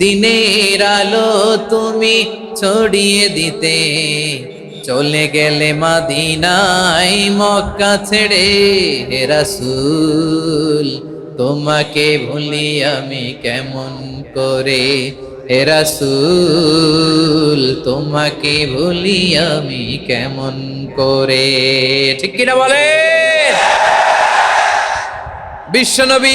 দিনের আলো তুমি ছড়িয়ে দিতে। চলে গেলে মাদিনাই মক্কা ছেড়ে হে রাসূল, তোমাকে ভুলি আমি কেমন করে? হে রাসূল, তোমাকে ভুলি আমি কেমন করে? ঠিক কিনা বলে বিশ্বনবী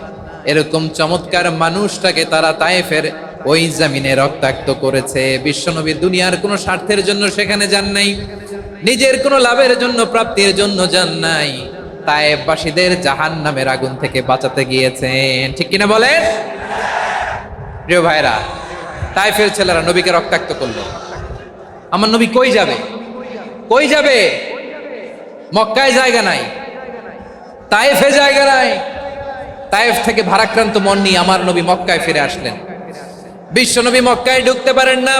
এরকম চমৎকার মানুষটাকে তারা তায়েফের ওই জামিনে রক্তাক্ত করেছে। বিশ্বনবী দুনিয়ার কোনো স্বার্থের জন্য সেখানে যান নাই, নিজের কোনো লাভের জন্য, প্রাপ্তির জন্য যান নাই। তায়েববাসীদের জাহান নামের আগুন থেকে বাঁচাতে গিয়েছেন। ঠিক কিনা বলেন? প্রিয় ভাইরা তাইফের ছেলেরা নবীকে রক্তাক্ত করল। আমার নবী কই যাবে? কই যাবে? মক্কায় জায়গা নাই তাইফে জায়গা নাই। তাইফ থেকে ভারাক্রান্ত মন নিয়ে আমার নবী মক্কায় ফিরে আসলেন। বিশ্ব নবী মক্কায় ঢুকতে পারেন না।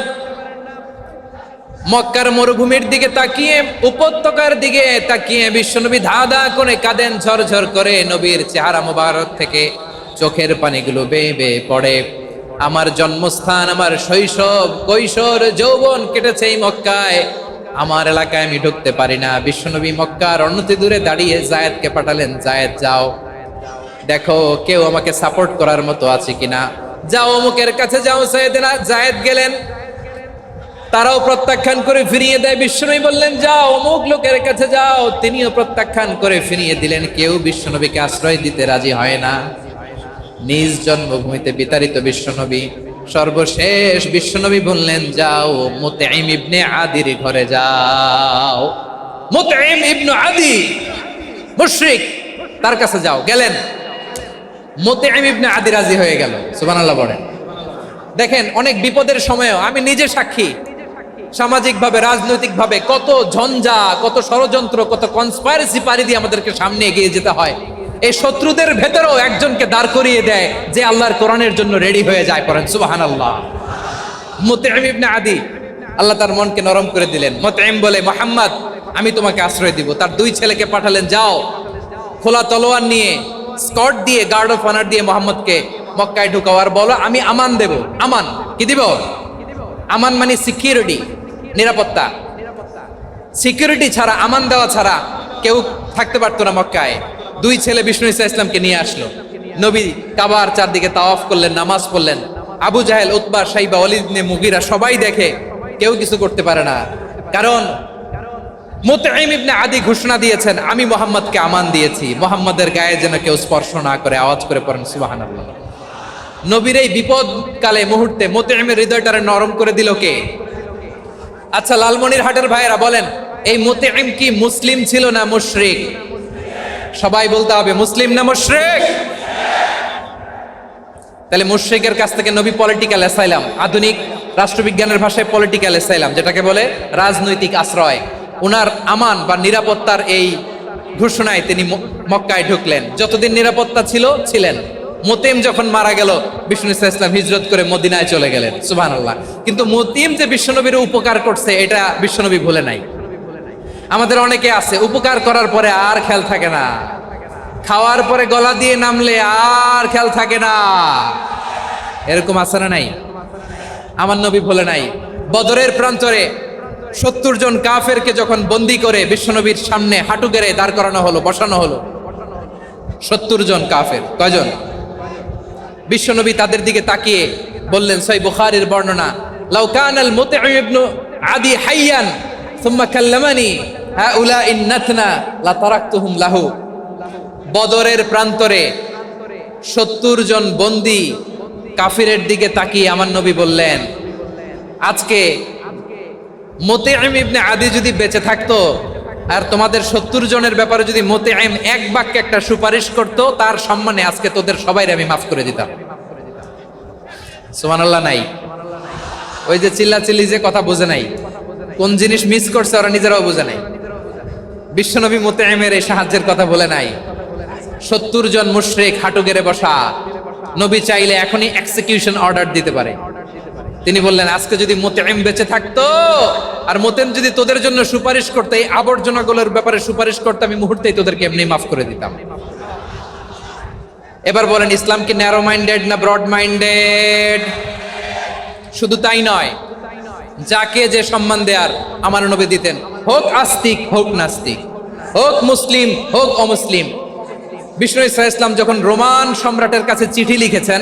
মক্কার মরুভূমির দিকে তাকিয়ে, উপত্যকার দিকে তাকিয়ে বিশ্বনবী ধা ধা করে কাঁদেন, ঝরঝর করে নবীর চেহারা মোবারক থেকে চোখের পানিগুলো বেয়ে বেয়ে পড়ে। আমার জন্মস্থান, আমার শৈশব, কৈশোর, যৌবন কেটেছে এই মক্কায়। আমার এলাকায় আমি ঢুকতে পারি না। বিশ্বনবী মক্কার অন্যতি দূরে দাঁড়িয়ে জায়েদকে পাঠালেন, জায়েদ, যাও। দেখো, কেউ আমাকে সাপোর্ট করার মতো আছে কিনা? যাও অমুকের কাছে যাও সৈয়দনা জায়েদ গেলেন। তারাও প্রত্যাখ্যান করে ফিরিয়ে দেয়। বিশ্বনবী বললেন, যাও অমুক লোকের কাছে যাও। তিনিও প্রত্যাখ্যান করে ফিরিয়ে দিলেন। কেউ বিশ্বনবীকে আশ্রয় দিতে রাজি হয় না। নিজ জন্মভূমিতে বিতাড়িত বিশ্বনবী। সর্বশেষ বিশ্বনবী বললেন, যাও মুতাইম ইবনে আদির ঘরে যাও। মুতাইম ইবনু আদি, মুশরিক, তার কাছে যাও। গেলেন। মুতাইম ইবনে আদি রাজি হয়ে গেল, সুবহানাল্লাহ বলেন। দেখেন, অনেক বিপদের সময়ও আমি নিজে সাক্ষী। সামাজিকভাবে, রাজনৈতিকভাবে কত ঝঞ্ঝা, কত ষড়যন্ত্র, কত কনস্পাইরেসি পারি দিয়ে আমাদেরকে সামনে এগিয়ে যেতে হয়। এই শত্রুদের ভেতরেও একজনকে দাঁড় করিয়ে দেয় যে আল্লাহর কোরআনের জন্য রেডি হয়ে যায় পড়েন সুবাহান আল্লাহ মুতাইম ইবনে আদি, আল্লাহ তার মনকে নরম করে দিলেন। মুতাইম বলে, মোহাম্মদ, আমি তোমাকে আশ্রয় দিব। তার দুই ছেলেকে পাঠালেন, যাও, খোলা তলোয়ার নিয়ে স্কট দিয়ে গার্ড অফ অনার দিয়ে মোহাম্মদকে মক্কায় ঢুকাও আর বলো, আমি আমান দেব। আমান, কি দিব? আমান মানে সিকিউরিটি নিরাপত্তা। সিকিউরিটি ছাড়া, আমান দেওয়া ছাড়া কেউ থাকতে পারতো না মক্কায়। দুই ছেলে বিষ্ণু ইসা ইসলামকে নিয়ে আসলো। নবী কাবার চারদিকে তাওয়াফ করলেন, নামাজ পড়লেন। আবু জাহেল, উতবা, সাইবা অলিদ মুগিরা সবাই দেখে কেউ কিছু করতে পারে না। কারণ মুতাইম ইবনে আদি ঘোষণা দিয়েছেন, আমি মোহাম্মদকে আমান দিয়েছি। মোহাম্মদের গায়ে যেন কেউ স্পর্শ না করে, আওয়াজ করে পড়েন, সুবহানাল্লাহ। নবীর এই বিপদ কালে মুহূর্তে মোতাইমের হৃদয়টারে নরম করে দিল কে? আচ্ছা লালমনির হাটের ভাইয়েরা বলেন, এই মোতাইম কি মুসলিম ছিল না মুশরিক? সবাই বলতে হবে, মুসলিম না মুশরিক? তাহলে মুশরিকের কাছ থেকে নবী পলিটিক্যাল অ্যাসাইলাম, আধুনিক রাষ্ট্রবিজ্ঞানের ভাষায় পলিটিক্যাল অ্যাসাইলাম, যেটাকে বলে রাজনৈতিক আশ্রয়। উনার আমান বা নিরাপত্তার এই ঘোষণায় তিনি মক্কায় ঢুকলেন। যতদিন নিরাপত্তা ছিল, ছিলেন। মতিম যখন মারা গেল, বিষ্ণু ইসা ইসলাম হিজরত করে মদিনায় চলে গেলেন সুবাহ আল্লাহ কিন্তু মতিম যে বিশ্বনবীর উপকার করছে, এটা বিশ্বনবী ভুলে নাই। আমাদের অনেকে আছে, উপকার করার পরে আর খেয়াল থাকে না। খাওয়ার পরে গলা দিয়ে নামলে আর খেয়াল থাকে না। এরকম আছে না নাই? আমার নবী ভুলে নাই। বদরের প্রান্তরে সত্তর জন কাফেরকে যখন বন্দি করে বিশ্বনবীর সামনে হাঁটু গেড়ে দাঁড় করানো হলো, বসানো হলো, সত্তর জন কাফের, কয়জন? বিশ্বনবী তাদের দিকে তাকিয়ে বললেন, সই বুখারীর বর্ণনা, লাউ কান আল ইবনু আদি হাইয়ান, সুম্মা কাল্লামানি হাউলা ইন্নাতনা লা তারাকতুহুম লাহু। বদরের প্রান্তরে সত্তর জন বন্দি কাফিরের দিকে তাকিয়ে আমার নবী বললেন, আজকে মোতেআম ইবনে আদি যদি বেঁচে থাকতো, আর তোমাদের সত্তর জনের ব্যাপারে যদি মোতেআম এক বাক্যে একটা সুপারিশ করত, তার সম্মানে আজকে তোদের সবাই আমি মাফ করে দিতাম। সুবহানাল্লাহ নাই। ওই যে চিল্লা চিল্লি যে কথা বোঝে নাই, কোন জিনিস মিস করছে ওরা নিজেরাও বোঝে নাই। বিশ্বনবী মোতেআমের এই সাহায্যের কথা বলে নাই। সত্তর জন মুশরিক হাঁটু গেড়ে বসা, নবী চাইলে এখনই এক্সিকিউশন অর্ডার দিতে পারে। তিনি বললেন, আজকে যদি মোতেম বেঁচে থাকতো, আর মোতেম যদি তোদের জন্য সুপারিশ করতে, এই আবর্জনাগুলোর ব্যাপারে সুপারিশ করতে আমি মুহূর্তেই তোদেরকে এমনি মাফ করে দিতাম। এবার বলেন, ইসলাম কি ন্যারো মাইন্ডেড না ব্রড মাইন্ডেড শুধু তাই নয়, যাকে যে সম্মান দেয়ার, আমার নবী দিতেন, হোক আস্তিক, হোক নাস্তিক, হোক মুসলিম, হোক অমুসলিম। বিষ্ণু ইসা ইসলাম যখন রোমান সম্রাটের কাছে চিঠি লিখেছেন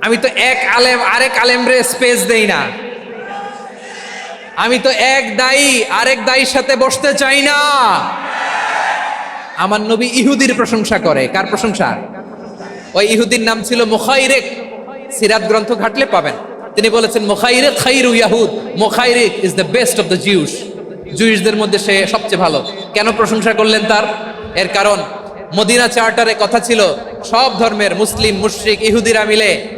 আমি তো এক আলেম, আরেক আলেমরে স্পেস দেই না। আমি তো এক দায়ী, আরেক দায়ীর সাথে বসতে চাই না। আমার নবী ইহুদির প্রশংসা করে। কার প্রশংসা? ওই ইহুদির নাম ছিল মুখাইরেক। সিরাত গ্রন্থ ঘাটলে পাবেন। তিনি বলেছেন, মুখাইরেক খাইরু ইয়াহুদ। মুখাইরেক is the best of the Jews জুইসদের মধ্যে সে সবচেয়ে ভালো। কেন প্রশংসা করলেন তার? এর কারণ, মদিনা চার্টারে কথা ছিল, সব ধর্মের মুসলিম, মুশরিক, ইহুদিরা মিলে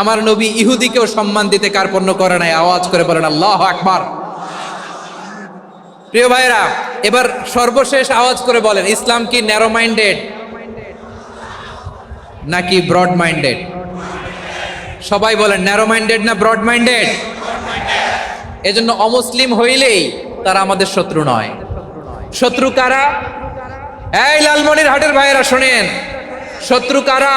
আমার নবী ইহুদিকেও সম্মান দিতে কার্পণ্য করে নাই? আওয়াজ করে বলেন, আল্লাহ আকবার। প্রিয় ভাইরা এবার সর্বশেষ আওয়াজ করে বলেন, ইসলাম কি ন্যারো মাইন্ডেড নাকি ব্রড মাইন্ডেড সবাই বলেন ন্যারো মাইন্ডেড না ব্রড মাইন্ডেড এজন্য অমুসলিম হইলেই তারা আমাদের শত্রু নয়। শত্রু কারা? এই লালমনির হাটের ভাইয়েরা, শোনেন। শত্রু কারা?